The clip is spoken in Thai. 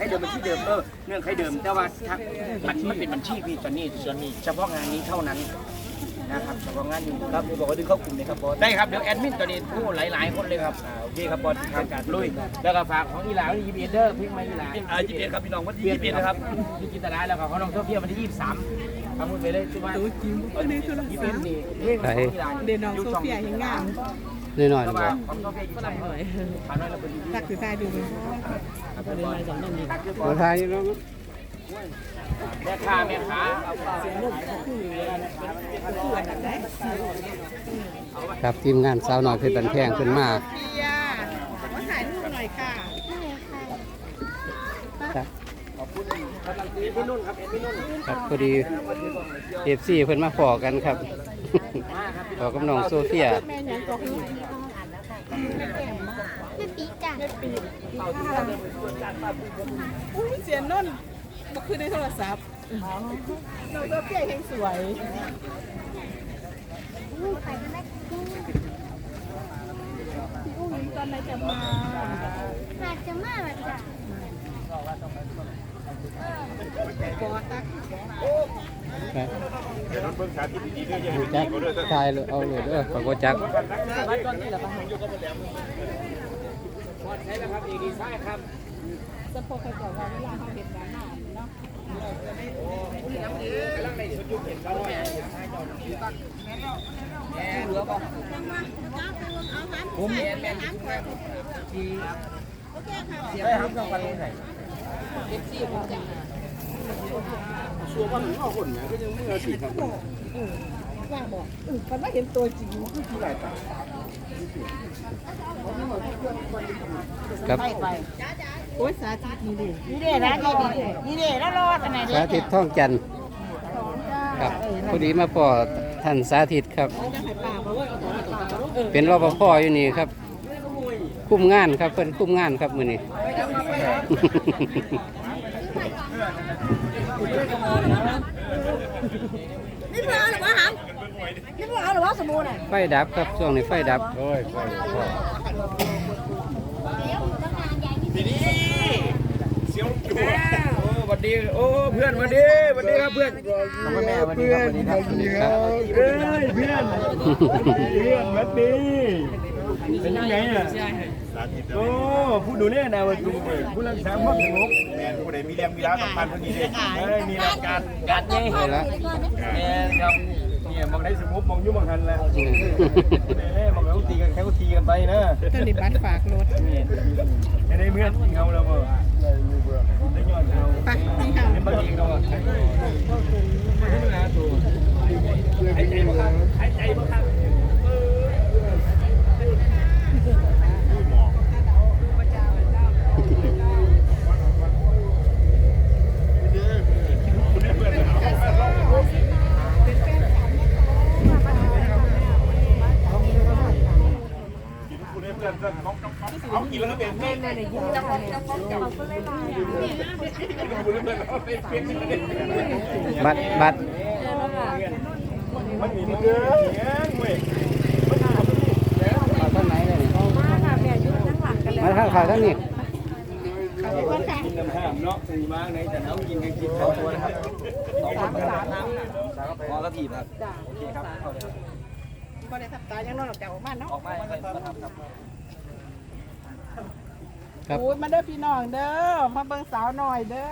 งื่อนไขเดิมบัญชีเดิมเออเงื่อนไขเดิมแต่ว่าถ้ามันมันเป็นบัญชีพี่ตอนนี้ส่วนนี้เฉพาะงานนี้เท่านั้นนะครับเฉพาะงานนี้ครับบอกว่าดึงเข้ากลุ่มเลยครับบอสได้ครับเดี๋ยวแอดมินตอนนี้ผู้หลาย ๆ คนเลยครับอ่าโอเคครับบอสทางการลุยแล้วก็ฝากของอีหลาวันที่21เด้อพิงมาอีหลาอ่ายี่สิบเอ็ดครับพี่น้องวันที่ยี่สิบเอ็ดนะครับที่จินตนาแล้วก็ของน้องโซเฟียวันที่23ทำมือไปเลยจุ๊บมาตัวจริงอันนี้โทรยี่ศัสิพบท์นี่เพลงของอีหลา เดนน้องโซเฟียยังงาม น้อยหน่อยก็บ่ว่าของโซเฟียอยู่ฝไหนรั่งหน่อยฝากน้อยเราเป็นดีตักคือตายดูมันเดินมาสองนั่นดีมาทายอยู่เนาะแม่ค้าแม่ค้าเอาฝากครับทีมงานสาวน้อยเพชรบันแพงขึ้นมาเฟียมาถ่ายรูปหน่อยค่ะครับขอบคุณกำลังซื้อพี่นุ่นครับเอ็ดพี่นุ่นครับพอดีเอฟซีเพิ่นมาขอกันครับ ขอกับน้องโซเฟียแม่ปีจ้ะอุ้ยเสียนนนก็คือในโทรศัพท์น้องโซเฟียยังสวยใครจะได้พี่อุ้งตอนไหนจะมาหากจะมาแบบจ้ะบอ ตักครับจักทายเลยเอาเลยเด้อขอบคุณจักวัดตอนนี้แหละครับพอดใช้แล้วครับดีดีไซน์ครับสะโพกใครบอกว่าเวลาเขาเห็นงานหน้าเนาะกำลังในชุดยุคเห็นเขาแม่เห ลือป่ะผมแมนแมนที่ได้ทำกับวันไหนว่าบอกอือมันไม่เห็นตัวจริงครับโอ้ยสาธิตนี่ดินี่เด้นะนี่เด้นี่เด้แล้วรอดอันไหนสาธิตท่องจันทร์ครับพอดีมาพอท่านสาธิตครับจะให้ป่าเพราะว่าเอาของป่าเออเป็นรปภอยู่นี่ครับ คุมงานครับเพิ่นคุมงานครับมื้อนี้ นี่เพื่อเอาหรือว่าหามนี่เพื่อเอาหรือว่าสมูนอะไฟดับครับช่วงนี้ไฟดับเดี๋ยวตั้งนานยายไม่โอ้สวัสดีโอ้เพื่อนสวัสดีสวัสดีครับเพื่อนแม่สวัสดีครับสวัสดีครับครับเอ้ยเพื่อนเพื่อนสวัสดี เป็นยังไงอะโอ้ผู้ดูแลนาวันดูผู้รักษาความสงบแมนผู้ใดมีเรื่องมีราวสำคัญพวกนี้เลยเอ้ยมีรายการการใหญ่เอาละแม่ครับเนี่ยมองได้สมุบมองยุ่มองหันแล้วแม่มองเขาตีกันแค่เขาตีกันไปนะต้นดิบัตรฝากรถนี่ไม่ได้เพื่อนเงาแล้วบ่ได้ยอดเงาไปที่เขา เป็นบางทีเขาอะไม่ได้นะตัวหายใจบ้างครับหายใจบ้างครับ เอากินแล้วก็เป็นแม่แม่ในยิ้มจังเลยบัตรบัตรมันมีเนื้อเงี้ยเว้ยเอาท่านไหนเลยนี่มาทางขางทั้งนี้กินน้ำห้ามเนาะสีมากในแต่น้ำกินกันกินสองตัวนะครับสองคนสามน้ำพอแล้วถีบครับโอเคครับก็ได้ทับตายังนอนออกจากออกมาเนาะออกมาครับ ครับ โอ้ยมาเด้อพี่น้องเด้อมาเบิ่งสาวหน่อยเด้อ